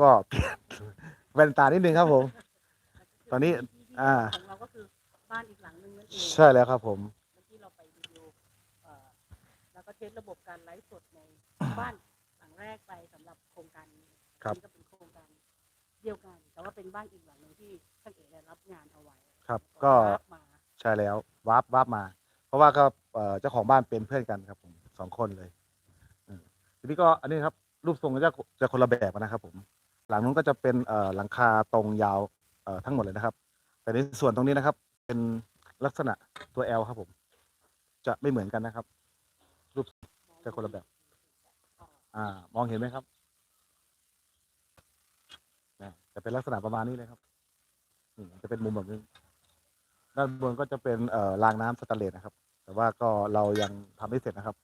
ก็เปลี่ยนแว่นตานิดนึงครับผม ตอนนี้ อ่า ของเราก็คือบ้านอีกหลังนึงนั่นเองใช่แล้วครับผม เมื่อกี้เราไปดูเอ่อแล้วก็เทสระบบการไลฟ์สดในบ้านหลังแรกไปสำหรับโครงการนี้ครับ นี่ก็เป็นโครงการเดียวกัน แต่ว่าเป็นบ้านอีกหลังหนึ่งที่ท่านเอกได้รับงานเอาไว้ครับ ก็รับมาใช่แล้ววาร์ปวาร์ปมา เพราะว่าก็เอ่อเจ้าของบ้านเป็นเพื่อนกันครับผมสองคนเลยอืมทีนี้ก็อันนี้ครับ รูปทรงก็จะจะคนละแบบนะครับผม หลังนู้นก็จะเป็นเอ่อหลังคาตรงยาวเอ่อทั้งหมดเลยนะครับ แต่ในส่วนตรงนี้นะครับ เป็นลักษณะตัว L ครับผม จะไม่เหมือนกันนะครับ รูปจะคนละแบบ อ่ามองเห็นไหมครับจะเป็นลักษณะประมาณนี้เลยครับนี่จะเป็นมุมแบบนี้ ด้านบนก็จะเป็นเอ่อรางน้ำสแตนเลสนะครับ แต่ว่าก็เรายังทำไม่เสร็จนะครับ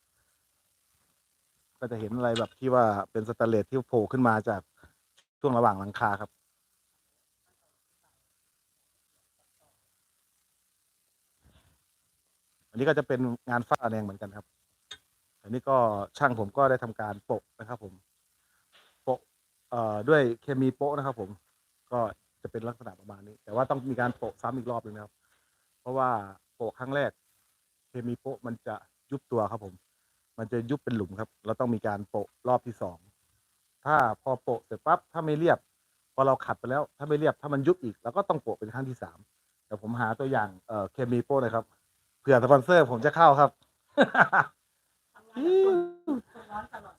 ก็จะเห็นอะไรแบบที่ว่าเป็นสแตนเลสที่โผล่ขึ้นมาจาก ช่วงระหว่างหลังคาครับ อันนี้ก็จะเป็นงานฝ้าแดงเหมือนกันครับ อันนี้ก็ช่างผมก็ได้ทำการโปะนะครับผมโปะเอ่อด้วยเคมีโปะนะครับ ผมก็จะเป็นลักษณะประมาณนี้ แต่ว่าต้องมีการโปะซ้ำอีกรอบหนึงนะครับ เพราะว่าโปะครั้งแรก เคมีโปะมันจะยุบตัวครับผม มันจะยุบเป็นหลุมครับ เราต้องมีการโปะรอบที่สอง ถ้าพอโปะเสร็จปั๊บถ้าไม่เรียบ พอเราขัดไปแล้ว ถ้าไม่เรียบถ้ามันยุบอีกเราก็ต้องโปะเป็นครั้งที่สามแต่ผมหาตัวอย่างเอ่อเคมีโปะเลยครับเผื่อสปอนเซอร์ผมจะเข้าครับ ร้อนตลอด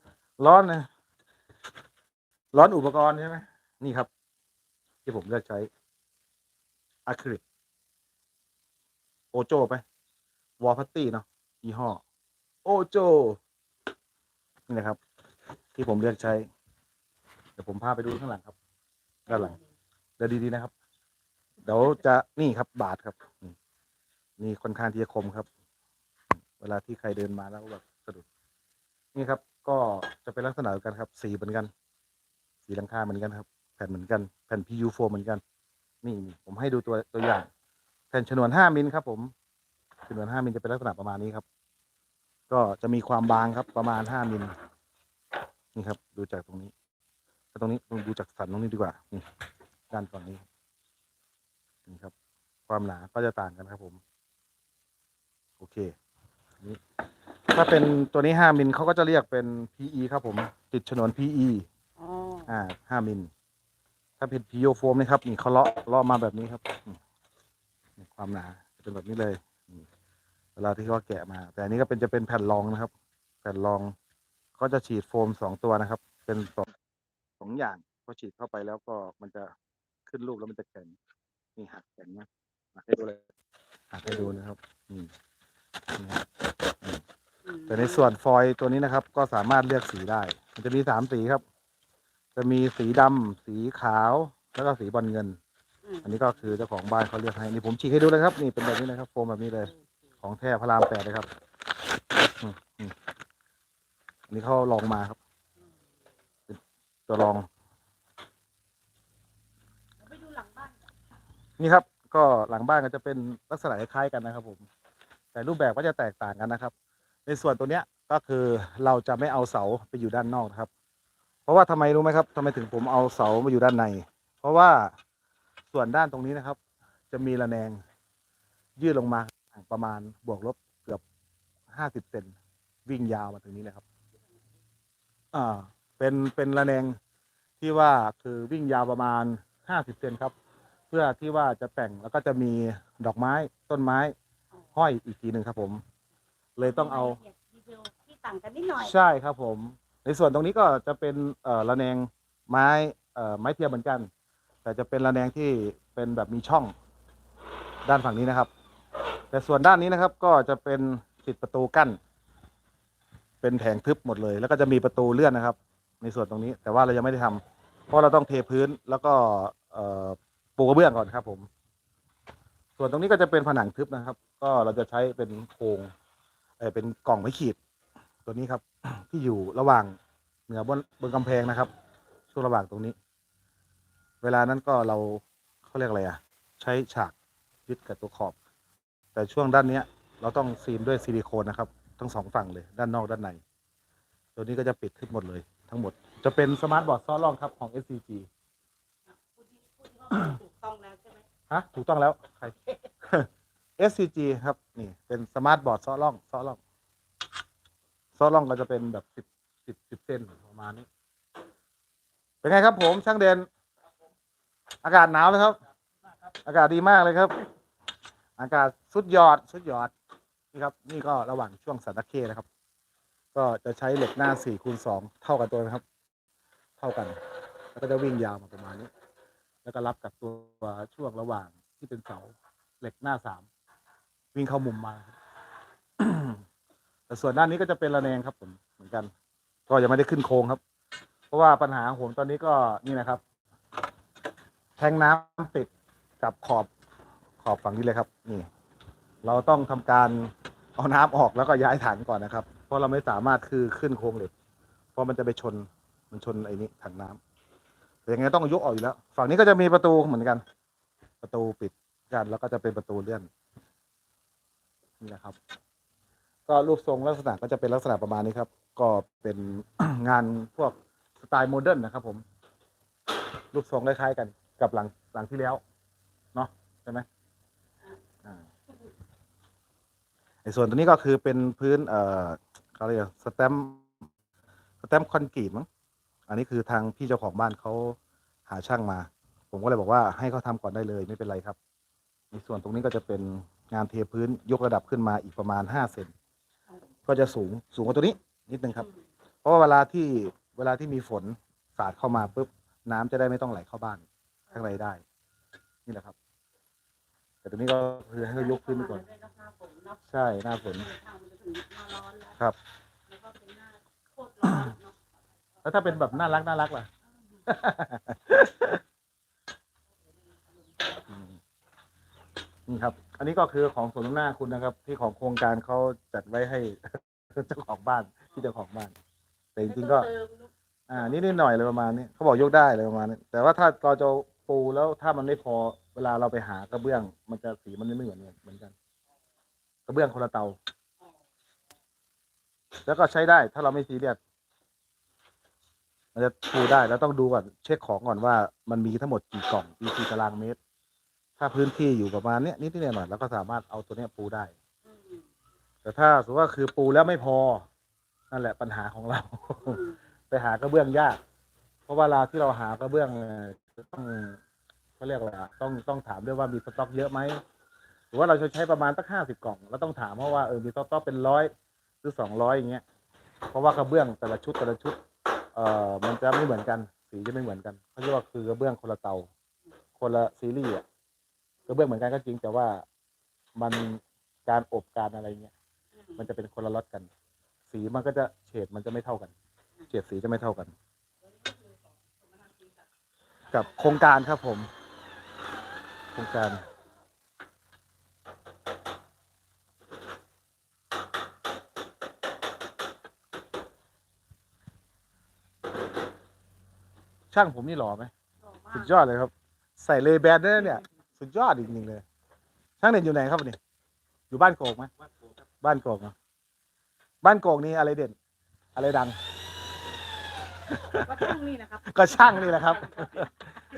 ร้อนะร้อนอุปกรณ์ใช่ไหมนี่ครับ ที่ผมเลือกใช้อะคริลิกโอโจไปวอลพัตตี้เนาะยี่ห้อ โอโจ นี่นะครับ ที่ผมเลือกใช้ ดี๋ยวผมพาไปดูข้างหลังครับด้านหลังเดี๋ยวดีๆนะครับ เดี๋ยวจะนี่ครับบาทครับนี่นี่ค่อนข้างที่จะคมครับ เวลาที่ใครเดินมาแล้วแบบสะดุด นี่ครับ ก็จะเป็นลักษณะเดียวกันครับ สีเหมือนกัน สีหลังคาเหมือนกันครับ แผ่นเหมือนกัน แผ่น PU4 เหมือนกัน นี่นี่ผมให้ดูตัวตัวอย่าง แผ่นชนวน5มิลครับ ผมชนวน5มิลจะเป็นลักษณะประมาณนี้ครับ ก็จะมีความบางครับประมาณ5มิลนี่ครับ ดูจากตรงนี้ถ้า ตรงนี้ดูจากสันตรงนี้ดีกว่านี่ด้านฝั่งนี้นี่ครับ ความหนาก็จะต่างกันครับ ผม โอเคนี่ถ้าเป็นตัวนี้5มิลเขาก็จะเรียกเป็น PE ครับ ผมติดฉนวน PE อ๋ออ่า5มิลถ้าเป็น PU โฟมนะครับนี่เขาเลาะเลาะมาแบบนี้ครับอืมนี่ความหนาจะเป็นแบบนี้เลยอืมเวลาที่เขาแกะมา แต่อันนี้ก็เป็นจะเป็นแผ่นรองนะครับ แผ่นรองเขาจะฉีดโฟมสองตัวนะครับ เป็นสอง สองอย่างพอฉีดเข้าไปแล้วก็มันจะขึ้นรูปแล้วมันจะแข็งนี่หักแข็งนะหักให้ดูเลยหักให้ดูนะครับอืมนี่ครับอืมแต่ในส่วนฟอยล์ตัวนี้นะครับ ก็สามารถเลือกสีได้ มันจะมีสามสีครับ จะมีสีดำสีขาวแล้วก็สีบอลเงินอืมอันนี้ก็คือเจ้าของบ้านเขาเลือกให้นี่ผมฉีกให้ดูเลยครับ นี่เป็นแบบนี้นะครับ โฟมแบบนี้เลย ของแท้พระรามแปดเลยครับอืมอืมอันนี้เขาลองมาครับเป็น ตัวลองไปดูหลังบ้านก่อนนี่ครับ ก็หลังบ้านก็จะเป็นลักษณะคล้ายๆกันนะครับ ผม แต่รูปแบบก็จะแตกต่างกันนะครับ ในส่วนตัวเนี้ยก็คือเราจะไม่เอาเสาไปอยู่ด้านนอกนะครับ เพราะว่าทำไมรู้ไหมครับทำไมถึงผมเอาเสามาอยู่ด้านใน เพราะว่าส่วนด้านตรงนี้นะครับ จะมีระแนงยื่นลงมาประมาณบวกลบเกือบห้าสิบเซนวิ่งยาวมาถึงนี้เลยครับ อ่า เป็นเป็นระแนงที่ว่าคือวิ่งยาวประมาณห้าสิบเซนครับ เพื่อที่ว่าจะแต่งแล้วก็จะมีดอกไม้ต้นไม้ห้อยอีกทีหนึ่งครับผม เลยต้องเอารยละยดดีเทลที่ต่างกันนิดหน่อย ใช่ครับผม ในส่วนตรงนี้ก็จะเป็นเอ่อระแนงไม้เอ่อไม้เทียมเหมือนกัน แต่จะเป็นระแนงที่เป็นแบบมีช่องด้านฝั่งนี้นะครับ แต่ส่วนด้านนี้นะครับก็จะเป็นติดประตูกั้น เป็นแผงทึบหมดเลย แล้วก็จะมีประตูเลื่อนนะครับ ในส่วนตรงนี้ แต่ว่าเรายังไม่ได้ทำเพราะเราต้องเทพื้นแล้วก็ปูกระเบื้องก่อนครับ ผม ส่วนตรงนี้ก็จะเป็นผนังทึบนะครับ ก็เราจะใช้เป็นโครงเเป็นกล่องไม้ขีด ตัวนี้ครับ ที่อยู่ระหว่างเหนือบนบนกำแพงนะครับ ช่วงระหว่างตรงนี้ เวลานั้นก็เราเขาเรียกอะไรอะ ใช้ฉากยึดกับตัวขอบ แต่ช่วงด้านเนี้ย เราต้องซีนด้วยซิลิโคนนะครับ ทั้งสองฝั่งเลย ด้านนอกด้านใน ตัวนี้ก็จะปิดทึบหมดเลย ทั้งหมด จะเป็นสมาร์ทบอร์ดซ้อล่องครับของ SCG พูดที่พูดที่ว่าถูกต้องแล้วใช่ไหมฮะถูกต้องแล้วใคร SCG ครับ นี่เป็นสมาร์ทบอร์ดซ้อล่องซ้อล่องซ้อล่องก็จะเป็นแบบสิบสิบสิบเส้นประมาณนี้ เป็นไงครับผมช่างเด่นอากาศหนาวไหมครับ อากาศดีมากเลยครับ อากาศสุดยอดสุดยอดนี่ครับ นี่ก็ระหว่างช่วงสันตะเคนะครับ ก็จะใช้เหล็กหน้าสี่คูณสองเท่ากันตัวนะครับ เท่ากัน แล้วก็จะวิ่งยาวมาประมาณนี้ แล้วก็รับกับตัวช่วงระหว่างที่เป็นเสาเหล็กหน้าสามวิ่งเข้ามุมมาแต่ส่วนด้านนี้ก็จะเป็นระแนงครับผมเหมือนกัน ก็ยังไม่ได้ขึ้นโครงครับ เพราะว่าปัญหาของผมตอนนี้ก็นี่นะครับ แทงน้ำติดกับขอบขอบฝั่งนี้เลยครับ นี่ เราต้องทำการเอาน้ำออกแล้วก็ย้ายถังก่อนนะครับ เพราะเราไม่สามารถคือขึ้นโครงเหล็ก เพราะมันจะไปชนมันชนไอ้นี้ถังน้ำแต่ยังไงต้องยกออกอยู่แล้ว ฝั่งนี้ก็จะมีประตูเหมือนกัน ประตูปิดกันแล้วก็จะเป็นประตูเลื่อนนี่นะครับ ก็รูปทรงลักษณะก็จะเป็นลักษณะประมาณนี้ครับ ก็เป็นงานพวกสไตล์โมเดิร์นนะครับ ผม รูปทรงคล้ายๆกันกับหลังหลังที่แล้ว เนาะใช่ไหมไอ้ส่วนตัวนี้ก็คือเป็นพื้นเอ่อ เขาเรียกสแตมสแตมคอนกรีตมั้งอันนี้คือทางพี่เจ้าของบ้านเขาหาช่างมา ผมก็เลยบอกว่าให้เขาทำก่อนได้เลยไม่เป็นไรครับ ในส่วนตรงนี้ก็จะเป็นงานเทพื้นยกระดับขึ้นมาอีกประมาณห้าเซนก็จะสูงสูงกว่าตัวนี้นิดนึงครับ เพราะว่าเวลาที่เวลาที่มีฝนสาดเข้ามาปุ๊บน้ำจะได้ไม่ต้องไหลเข้าบ้านข้างในได้ นี่แหละครับ แต่ตัวนี้ก็คือให้ยกขึ้นไปก่อนด้วยหน้าฝนเนาะใช่หน้าฝนทางมันจะถึงหน้าร้อนแล้วครับแล้วก็เป็นหน้าโคตรร้อนเนาะแล้วถ้าเป็นแบบน่ารักน่ารักล่ะอืมนี่ครับ อันนี้ก็คือของสวนหน้าคุณนะครับ ที่ของโครงการเขาจัดไว้ให้เจ้าของบ้านที่เจ้าของบ้าน แต่จริงๆก็ไม่ต้องเติมลูกอ่านิดนิดหน่อยเลยประมาณนี้เขาบอกยกได้เลยประมาณนี้แต่ว่าถ้าเราจะปูแล้วถ้ามันไม่พอ เวลาเราไปหากระเบื้อง มันจะสีมันไม่เหมือนกันเหมือนกัน กระเบื้องคนละเตา แล้วก็ใช้ได้ ถ้าเราไม่ซีเรียสมันจะปูได้แล้วต้องดูก่อนเช็คของก่อนว่ามันมีทั้งหมดกี่กล่องมีกี่ตารางเมตร ถ้าพื้นที่อยู่ประมาณเนี้ยนิดนิดหน่อยๆแล้วก็สามารถเอาตัวเนี้ยปูได้อืมแต่ถ้าสมมติว่าคือปูแล้วไม่พอ นั่นแหละปัญหาของเราอืมไปหากระเบื้องยาก เพราะเวลาที่เราหากระเบื้องเอ่อต้อง เขาเรียกว่าต้องต้องถามด้วยว่ามีสต็อกเยอะไหมหรือว่าเราจะใช้ประมาณสักห้าสิบกล่องเราต้องถามเพราะว่าเออมีสต็อกเป็นร้อยหรือสองร้อยอย่างเงี้ยเพราะว่ากระเบื้องแต่ละชุดแต่ละชุด เอ่อมันจะไม่เหมือนกัน สีจะไม่เหมือนกันเขาเรียกว่าคือกระเบื้องคนละเตา คนละซีรีส์อะกระเบื้องเหมือนกันก็จริงแต่ว่ามันการอบการอะไรเงี้ยมันจะเป็นคนละล็อตกัน สีมันก็จะเฉดมันจะไม่เท่ากันเฉดสีจะไม่เท่ากัน กับโครงการครับผม รงการช่างผมนี่หล่อไหมหล่อมาสุกดยอดเลยครับ ใส่เลแบนด้วยนะเนี่ย สุดยอดจริงๆเลย ช่างเด่นอยู่ไหนครับวันนี้อยู่บ้านโกกไหมบ้านโกกเนอะบ้านโกกนี่อะไรเด่น อะไรดัง ก็ช่างนี่นะครับ ก็ช่างนี่แหละครับ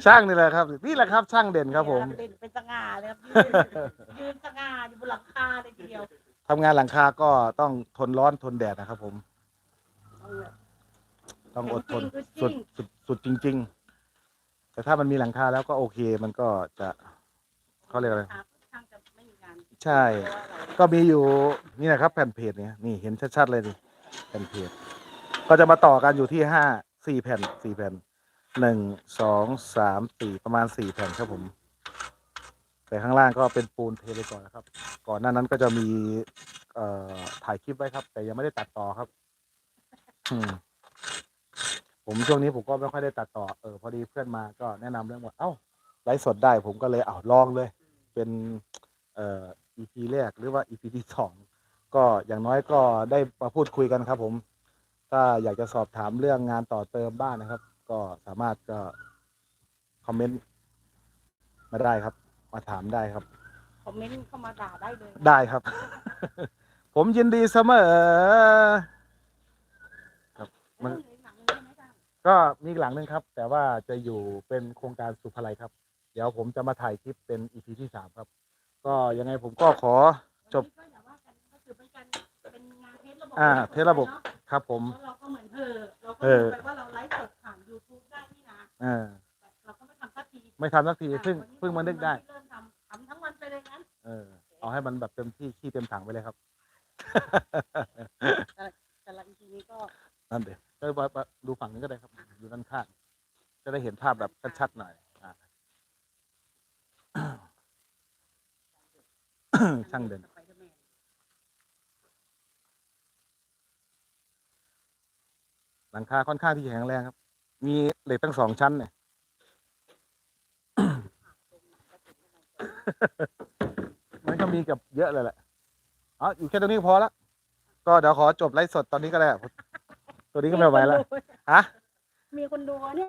ช่างนี่แหละครับ นี่แหละครับช่างเด่นครับผม เด่นเป็นสง่าเลยครับยืนยืนสง่าอยู่บนหลังคาเลยทีเดียวทำงานหลังคาก็ต้องทนร้อนทนแดดนะครับผม ต้องอดทนสุดสุดสุดจริง ๆ แต่ถ้ามันมีหลังคาแล้วก็โอเค มันก็จะเขาเรียกอะไรช่างจะไม่มีงานใช่เพราะว่าอะไรก็มีอยู่นี่นะครับ แผ่นเพจเนี่ยนี่เห็นชัดๆเลยนี่แผ่นเพจก็จะมาต่อกันอยู่ที่ห้าสี่แผ่นสี่แผ่น หนึ่งสองสามสี่ประมาณสี่แผ่นครับผม แต่ข้างล่างก็เป็นปูนเทไปก่อนนะครับ ก่อนหน้านั้นก็จะมีเอ่อถ่ายคลิปไว้ครับ แต่ยังไม่ได้ตัดต่อครับอืมผมช่วงนี้ผมก็ไม่ค่อยได้ตัดต่อเออพอดีเพื่อนมาก็แนะนำเรื่องว่าเอ้าไลฟ์สดได้ผมก็เลยเอาลองเลย เป็นเอ่อ EP แรกหรือว่า EP ที่สองก็อย่างน้อยก็ได้มาพูดคุยกันครับ ผม ถ้าอยากจะสอบถามเรื่องงานต่อเติมบ้านนะครับ ก็สามารถก็คอมเมนต์มาได้ครับ มาถามได้ครับ คอมเมนต์เข้ามาด่าได้เลย ได้ครับ ผมยินดีเสมอครับมันเออหนังใช่ไหมจ๊ะก็มีอีกหลังหนึ่งครับ แต่ว่าจะอยู่เป็นโครงการสุภาลัยครับ เดี๋ยวผมจะมาถ่ายคลิปเป็นอีพีที่สามครับ ก็ยังไงผมก็ขอ จบวันนี้ก็อย่าว่ากันก็คือเป็นการเป็นงานเทสระบบอ่าเทสระบบเนาะครับผม เพราะเราก็เหมือนเธอเราก็เออ รู้ไปว่าเราไลฟ์สดผ่าน YouTube ได้นี่นะ เออแต่เราก็ไม่ทำสักทีไม่ทำสักทีเพิ่งเพิ่งมานึกได้ เริ่มทำทำทั้งวันไปเลยงั้นเออ เอาให้มันแบบเต็มที่ขี้เต็มถังไปเลยครับ แต่ละอีพีนี้ก็นั่นเด็ก็ดูฝั่งนี้ก็ได้ครับ ดูด้านข้างจะได้เห็นภาพแบบชัดๆหน่อยอ่าช่างเด่น สไปดอร์แมนหลังคาค่อนข้างที่จะแข็งแรงครับ มีเหล็กทั้งสองชั้นเนี่ยมันก็มีกับเยอะเลยแหละเอาอยู่แค่ตรงนี้ก็พอละก็เดี๋ยวขอจบไลฟ์สดตอนนี้ก็ได้อะตัวนี้ก็ไม่ไหวแล้วฮะมีคนดูเนี่ย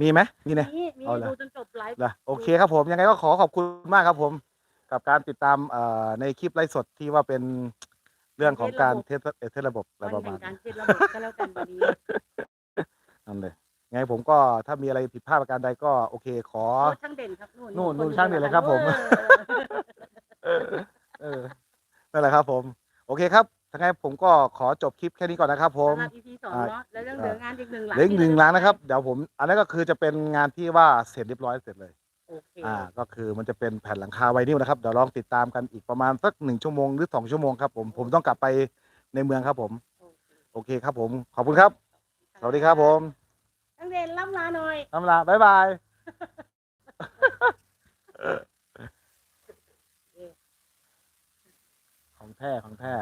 มีไหมมีเนี่ยมีมีเอาละดูจนจบไลฟ์นะโอเคครับผมยังไงก็ขอขอบคุณมากครับผม กับการติดตามเอ่อในคลิปไลฟ์สดที่ว่าเป็นเรื่องของการเทสเอ่อเทสระบบอะไรวันประแห่มาณงการนี้เทสระบบก็แล้วกันวันนี้นั่นเลยยัง ไงผมก็ถ้ามีอะไรผิดพลาดประการใดก็โอเคขอ โอ้ช่างเด่นครับนู่นนู่นคนู่นดูช่างเด่นเลยครับผมเออ เออนั่นแหละครับ ผม โอเคครับทั้งไงผมก็ขอจบคลิปแค่นี้ก่อนนะครับ ผม สำหรับ EP สองเนาะแล้วเรื่องเหลืองานอีกหนึ่งหลังเหลืออีกหนึ่งล้านนะครับเดี๋ยวผม อันนั้นก็คือจะเป็นงานที่ว่าเสร็จเรียบร้อยเสร็จเลย โอเคอ่า ก็คือมันจะเป็นแผ่นหลังคาไวนิลนะครับเดี๋ยวลองติดตามกันอีกประมาณสักหนึ่งชั่วโมงหรือสองชั่วโมงครับผมผมต้องกลับไปในเมืองครับผม โอเคโอเคครับผม ขอบคุณครับ สวัสดีครับผม ช่างเด่นล่ำลาหน่อยน้ำลาบ๊ายบาย ของแท้ของแท้